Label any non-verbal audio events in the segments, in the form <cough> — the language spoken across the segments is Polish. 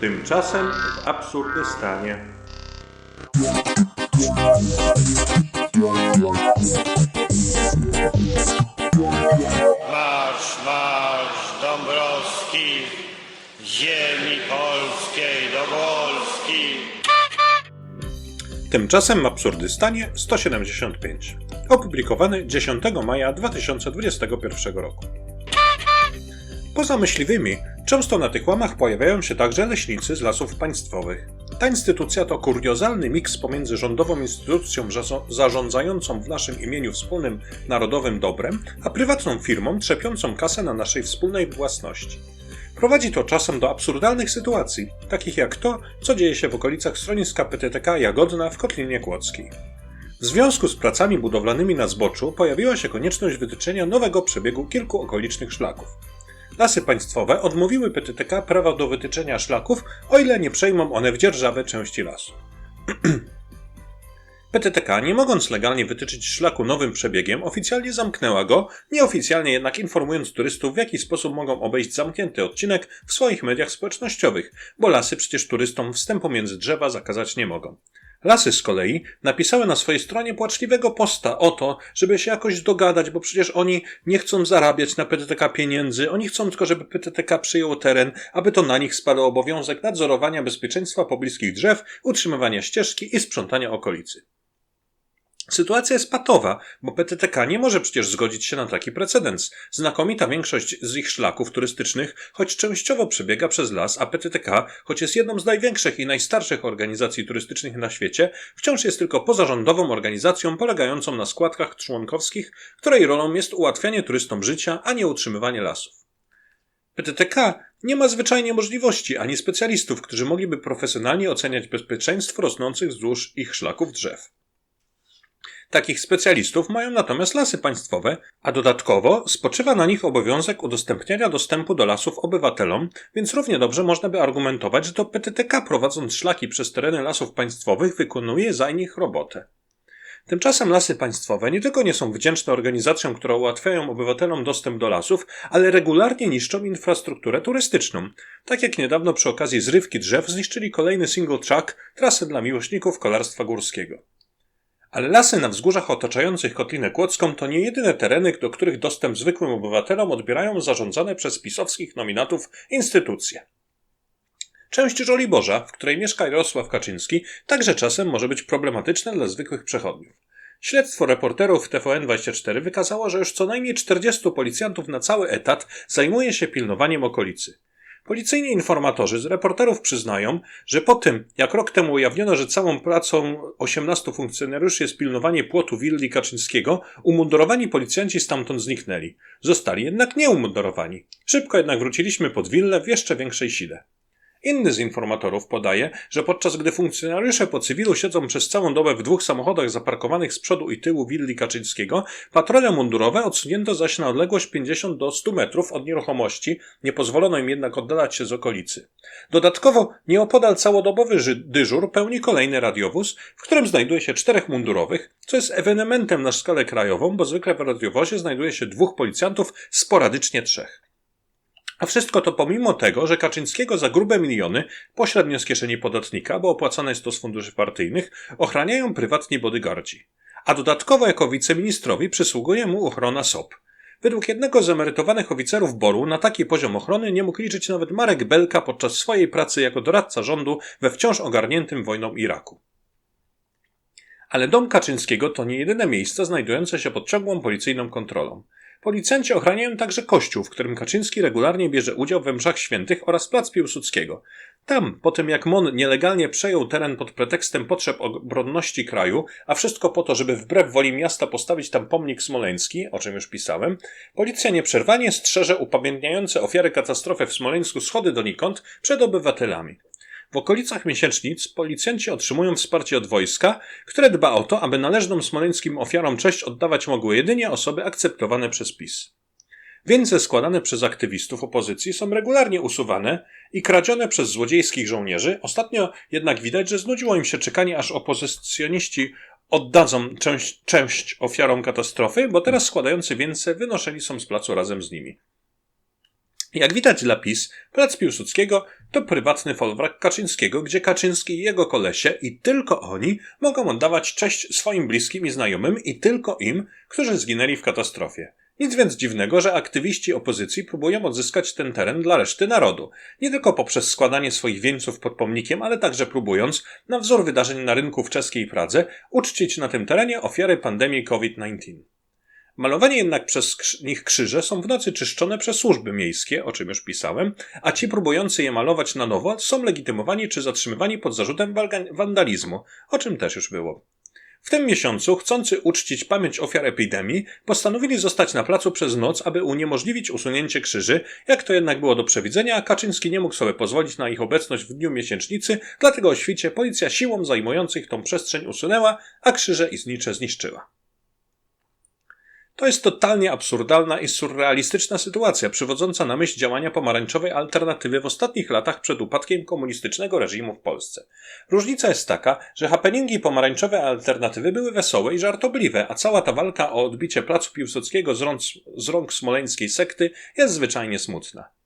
Tymczasem w Absurdystanie. Marsz, marsz Dąbrowski, ziemi polskiej do Wolski. Tymczasem w Absurdystanie 175. Opublikowany 10 maja 2021 roku. Poza myśliwymi, często na tych łamach pojawiają się także leśnicy z lasów państwowych. Ta instytucja to kuriozalny miks pomiędzy rządową instytucją zarządzającą w naszym imieniu wspólnym narodowym dobrem, a prywatną firmą trzepiącą kasę na naszej wspólnej własności. Prowadzi to czasem do absurdalnych sytuacji, takich jak to, co dzieje się w okolicach schroniska PTTK Jagodna w Kotlinie Kłodzkiej. W związku z pracami budowlanymi na zboczu pojawiła się konieczność wytyczenia nowego przebiegu kilku okolicznych szlaków. Lasy państwowe odmówiły PTTK prawa do wytyczenia szlaków, o ile nie przejmą one w dzierżawę części lasu. <clears throat> PTTK, nie mogąc legalnie wytyczyć szlaku nowym przebiegiem, oficjalnie zamknęła go, nieoficjalnie jednak informując turystów, w jaki sposób mogą obejść zamknięty odcinek w swoich mediach społecznościowych, bo lasy przecież turystom wstępu między drzewa zakazać nie mogą. Lasy z kolei napisały na swojej stronie płaczliwego posta o to, żeby się jakoś dogadać, bo przecież oni nie chcą zarabiać na PTTK pieniędzy, oni chcą tylko, żeby PTTK przyjął teren, aby to na nich spadł obowiązek nadzorowania bezpieczeństwa pobliskich drzew, utrzymywania ścieżki i sprzątania okolicy. Sytuacja jest patowa, bo PTTK nie może przecież zgodzić się na taki precedens. Znakomita większość z ich szlaków turystycznych, choć częściowo przebiega przez las, a PTTK, choć jest jedną z największych i najstarszych organizacji turystycznych na świecie, wciąż jest tylko pozarządową organizacją polegającą na składkach członkowskich, której rolą jest ułatwianie turystom życia, a nie utrzymywanie lasów. PTTK nie ma zwyczajnie możliwości ani specjalistów, którzy mogliby profesjonalnie oceniać bezpieczeństwo rosnących wzdłuż ich szlaków drzew. Takich specjalistów mają natomiast lasy państwowe, a dodatkowo spoczywa na nich obowiązek udostępniania dostępu do lasów obywatelom, więc równie dobrze można by argumentować, że to PTTK prowadząc szlaki przez tereny lasów państwowych wykonuje za nich robotę. Tymczasem lasy państwowe nie tylko nie są wdzięczne organizacjom, które ułatwiają obywatelom dostęp do lasów, ale regularnie niszczą infrastrukturę turystyczną. Tak jak niedawno przy okazji zrywki drzew zniszczyli kolejny single track, trasę dla miłośników kolarstwa górskiego. Ale lasy na wzgórzach otaczających Kotlinę Kłodzką to nie jedyne tereny, do których dostęp zwykłym obywatelom odbierają zarządzane przez pisowskich nominatów instytucje. Część Żoliborza, w której mieszka Jarosław Kaczyński, także czasem może być problematyczna dla zwykłych przechodniów. Śledztwo reporterów TVN24 wykazało, że już co najmniej 40 policjantów na cały etat zajmuje się pilnowaniem okolicy. Policyjni informatorzy z reporterów przyznają, że po tym, jak rok temu ujawniono, że całą pracą 18 funkcjonariuszy jest pilnowanie płotu willi Kaczyńskiego, umundurowani policjanci stamtąd zniknęli. Zostali jednak nieumundurowani. Szybko jednak wróciliśmy pod willę w jeszcze większej sile. Inny z informatorów podaje, że podczas gdy funkcjonariusze po cywilu siedzą przez całą dobę w dwóch samochodach zaparkowanych z przodu i tyłu willi Kaczyńskiego, patrole mundurowe odsunięto zaś na odległość 50 do 100 metrów od nieruchomości, nie pozwolono im jednak oddalać się z okolicy. Dodatkowo nieopodal całodobowy dyżur pełni kolejny radiowóz, w którym znajduje się czterech mundurowych, co jest ewenementem na skalę krajową, bo zwykle w radiowozie znajduje się dwóch policjantów, sporadycznie trzech. A wszystko to pomimo tego, że Kaczyńskiego za grube miliony, pośrednio z kieszeni podatnika, bo opłacane jest to z funduszy partyjnych, ochraniają prywatni bodyguardzi. A dodatkowo jako wiceministrowi przysługuje mu ochrona SOP. Według jednego z emerytowanych oficerów Boru na taki poziom ochrony nie mógł liczyć nawet Marek Belka podczas swojej pracy jako doradca rządu we wciąż ogarniętym wojną Iraku. Ale dom Kaczyńskiego to nie jedyne miejsce znajdujące się pod ciągłą policyjną kontrolą. Policjanci ochraniają także kościół, w którym Kaczyński regularnie bierze udział we mszach świętych oraz plac Piłsudskiego. Tam, po tym jak MON nielegalnie przejął teren pod pretekstem potrzeb obronności kraju, a wszystko po to, żeby wbrew woli miasta postawić tam pomnik smoleński, o czym już pisałem, policja nieprzerwanie strzeże upamiętniające ofiary katastrofy w Smoleńsku schody donikąd przed obywatelami. W okolicach miesięcznic policjanci otrzymują wsparcie od wojska, które dba o to, aby należną smoleńskim ofiarom cześć oddawać mogły jedynie osoby akceptowane przez PiS. Więce składane przez aktywistów opozycji są regularnie usuwane i kradzione przez złodziejskich żołnierzy. Ostatnio jednak widać, że znudziło im się czekanie, aż opozycjoniści oddadzą część, część ofiarom katastrofy, bo teraz składający więcej wynoszeni są z placu razem z nimi. Jak widać dla PiS, plac Piłsudskiego to prywatny folwark Kaczyńskiego, gdzie Kaczyński i jego kolesie i tylko oni mogą oddawać cześć swoim bliskim i znajomym i tylko im, którzy zginęli w katastrofie. Nic więc dziwnego, że aktywiści opozycji próbują odzyskać ten teren dla reszty narodu. Nie tylko poprzez składanie swoich wieńców pod pomnikiem, ale także próbując, na wzór wydarzeń na rynku w czeskiej Pradze, uczcić na tym terenie ofiary pandemii COVID-19. Malowanie jednak przez nich krzyże są w nocy czyszczone przez służby miejskie, o czym już pisałem, a ci próbujący je malować na nowo są legitymowani czy zatrzymywani pod zarzutem wandalizmu, o czym też już było. W tym miesiącu, chcący uczcić pamięć ofiar epidemii, postanowili zostać na placu przez noc, aby uniemożliwić usunięcie krzyży, jak to jednak było do przewidzenia, Kaczyński nie mógł sobie pozwolić na ich obecność w dniu miesięcznicy, dlatego o świcie policja siłą zajmujących tą przestrzeń usunęła, a krzyże i znicze zniszczyła. To jest totalnie absurdalna i surrealistyczna sytuacja, przywodząca na myśl działania pomarańczowej alternatywy w ostatnich latach przed upadkiem komunistycznego reżimu w Polsce. Różnica jest taka, że happeningi pomarańczowej alternatywy były wesołe i żartobliwe, a cała ta walka o odbicie placu Piłsudskiego z rąk, z rąk smoleńskiej sekty jest zwyczajnie smutna.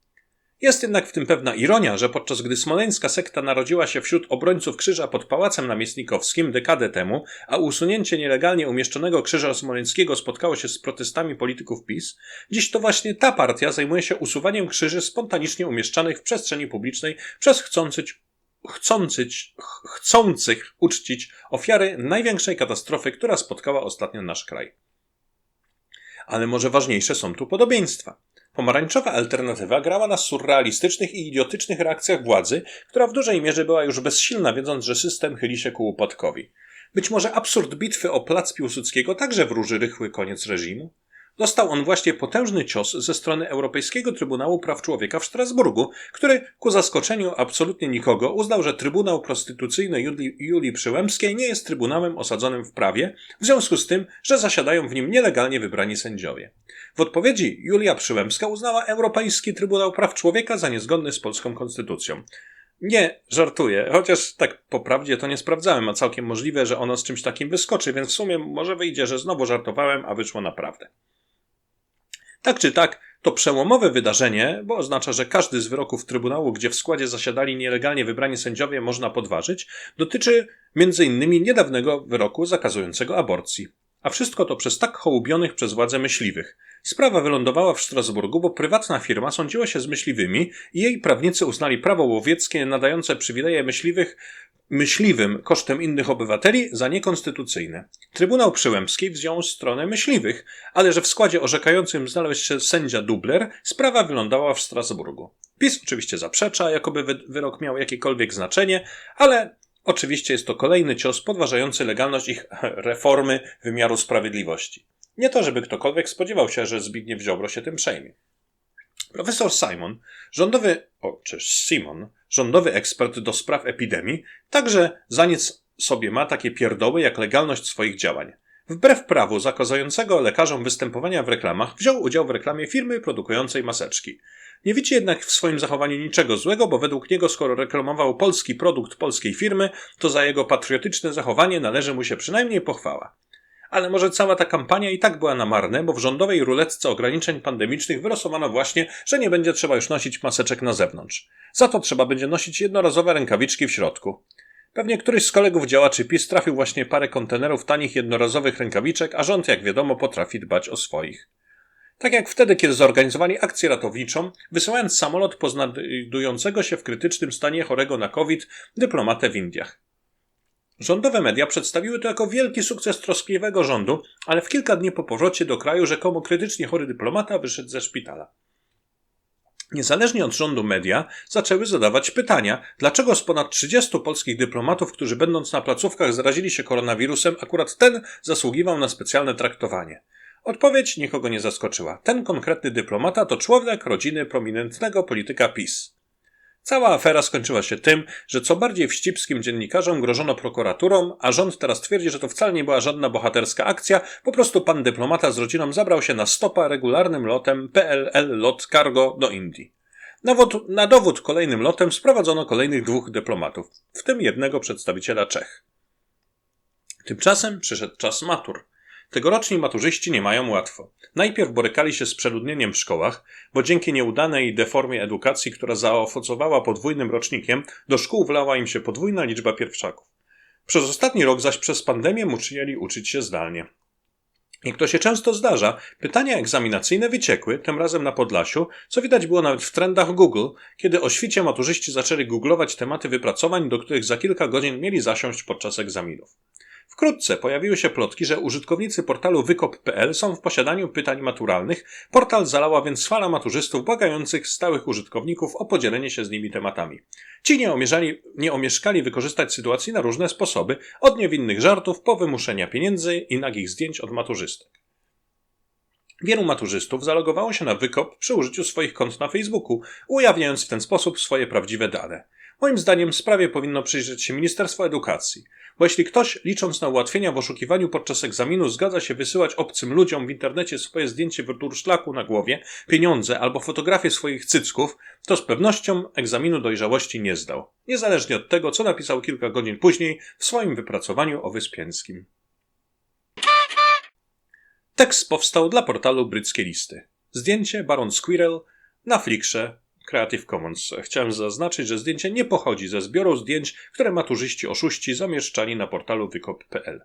Jest jednak w tym pewna ironia, że podczas gdy smoleńska sekta narodziła się wśród obrońców krzyża pod Pałacem Namiestnikowskim dekadę temu, a usunięcie nielegalnie umieszczonego krzyża smoleńskiego spotkało się z protestami polityków PiS, dziś to właśnie ta partia zajmuje się usuwaniem krzyży spontanicznie umieszczanych w przestrzeni publicznej przez chcących, chcących, ch- chcących uczcić ofiary największej katastrofy, która spotkała ostatnio nasz kraj. Ale może ważniejsze są tu podobieństwa. Pomarańczowa alternatywa grała na surrealistycznych i idiotycznych reakcjach władzy, która w dużej mierze była już bezsilna, wiedząc, że system chyli się ku upadkowi. Być może absurd bitwy o plac Piłsudskiego także wróży rychły koniec reżimu? Dostał on właśnie potężny cios ze strony Europejskiego Trybunału Praw Człowieka w Strasburgu, który ku zaskoczeniu absolutnie nikogo uznał, że Trybunał Prostytucyjny Julii, Julii Przyłębskiej nie jest trybunałem osadzonym w prawie, w związku z tym, że zasiadają w nim nielegalnie wybrani sędziowie. W odpowiedzi Julia Przyłębska uznała Europejski Trybunał Praw Człowieka za niezgodny z polską konstytucją. Nie, żartuję, chociaż tak po prawdzie to nie sprawdzałem, a całkiem możliwe, że ono z czymś takim wyskoczy, więc w sumie może wyjdzie, że znowu żartowałem, a wyszło naprawdę. Tak czy tak, to przełomowe wydarzenie, bo oznacza, że każdy z wyroków Trybunału, gdzie w składzie zasiadali nielegalnie wybrani sędziowie, można podważyć, dotyczy m.in. niedawnego wyroku zakazującego aborcji. A wszystko to przez tak hołubionych przez władze myśliwych. Sprawa wylądowała w Strasburgu, bo prywatna firma sądziła się z myśliwymi i jej prawnicy uznali prawo łowieckie nadające przywileje myśliwych myśliwym kosztem innych obywateli za niekonstytucyjne. Trybunał Przyłębski wziął stronę myśliwych, ale że w składzie orzekającym znalazł się sędzia Dubler, sprawa wylądowała w Strasburgu. PiS oczywiście zaprzecza, jakoby wy- wyrok miał jakiekolwiek znaczenie, ale oczywiście jest to kolejny cios podważający legalność ich <laughs> reformy wymiaru sprawiedliwości. Nie to, żeby ktokolwiek spodziewał się, że Zbigniew Ziobro się tym przejmie. Profesor Simon, rządowy, o, czy Simon, rządowy ekspert do spraw epidemii, także za nic sobie ma takie pierdoły jak legalność swoich działań. Wbrew prawu zakazującego lekarzom występowania w reklamach, wziął udział w reklamie firmy produkującej maseczki. Nie widzi jednak w swoim zachowaniu niczego złego, bo według niego, skoro reklamował polski produkt polskiej firmy, to za jego patriotyczne zachowanie należy mu się przynajmniej pochwała. Ale może cała ta kampania i tak była na marne, bo w rządowej ruletce ograniczeń pandemicznych wylosowano właśnie, że nie będzie trzeba już nosić maseczek na zewnątrz. Za to trzeba będzie nosić jednorazowe rękawiczki w środku. Pewnie któryś z kolegów działaczy PiS trafił właśnie parę kontenerów tanich jednorazowych rękawiczek, a rząd, jak wiadomo, potrafi dbać o swoich. Tak jak wtedy, kiedy zorganizowali akcję ratowniczą, wysyłając samolot po znajdującego się w krytycznym stanie chorego na COVID dyplomatę w Indiach. Rządowe media przedstawiły to jako wielki sukces troskliwego rządu, ale w kilka dni po powrocie do kraju rzekomo krytycznie chory dyplomata wyszedł ze szpitala. Niezależnie od rządu media zaczęły zadawać pytania, dlaczego z ponad 30 polskich dyplomatów, którzy będąc na placówkach zarazili się koronawirusem, akurat ten zasługiwał na specjalne traktowanie. Odpowiedź nikogo nie zaskoczyła. Ten konkretny dyplomata to członek rodziny prominentnego polityka PiS. Cała afera skończyła się tym, że co bardziej wścibskim dziennikarzom grożono prokuraturą, a rząd teraz twierdzi, że to wcale nie była żadna bohaterska akcja, po prostu pan dyplomata z rodziną zabrał się na stopa regularnym lotem PLL Lot Cargo do Indii. Nawod, na dowód kolejnym lotem sprowadzono kolejnych dwóch dyplomatów, w tym jednego przedstawiciela Czech. Tymczasem przyszedł czas matur. Tegoroczni maturzyści nie mają łatwo. Najpierw borykali się z przeludnieniem w szkołach, bo dzięki nieudanej deformie edukacji, która zaowocowała podwójnym rocznikiem, do szkół wlała im się podwójna liczba pierwszaków. Przez ostatni rok zaś przez pandemię musieli uczyć się zdalnie. Jak to się często zdarza, pytania egzaminacyjne wyciekły, tym razem na Podlasiu, co widać było nawet w trendach Google, kiedy o świcie maturzyści zaczęli googlować tematy wypracowań, do których za kilka godzin mieli zasiąść podczas egzaminów. Wkrótce pojawiły się plotki, że użytkownicy portalu wykop.pl są w posiadaniu pytań maturalnych. Portal zalała więc fala maturzystów błagających stałych użytkowników o podzielenie się z nimi tematami. Ci nie, omierzali, nie omieszkali wykorzystać sytuacji na różne sposoby, od niewinnych żartów po wymuszenia pieniędzy i nagich zdjęć od maturzystek. Wielu maturzystów zalogowało się na wykop przy użyciu swoich kont na Facebooku, ujawniając w ten sposób swoje prawdziwe dane. Moim zdaniem sprawie powinno przyjrzeć się Ministerstwo Edukacji, bo jeśli ktoś, licząc na ułatwienia w oszukiwaniu podczas egzaminu, zgadza się wysyłać obcym ludziom w internecie swoje zdjęcie durszlaku na głowie, pieniądze albo fotografię swoich cycków, to z pewnością egzaminu dojrzałości nie zdał, niezależnie od tego, co napisał kilka godzin później w swoim wypracowaniu o Wyspiańskim. Tekst powstał dla portalu Bryckie Listy. Zdjęcie Baron Squirrel na Flickrze Creative Commons. Chciałem zaznaczyć, że zdjęcie nie pochodzi ze zbioru zdjęć, które maturzyści oszuści zamieszczali na portalu wykop.pl.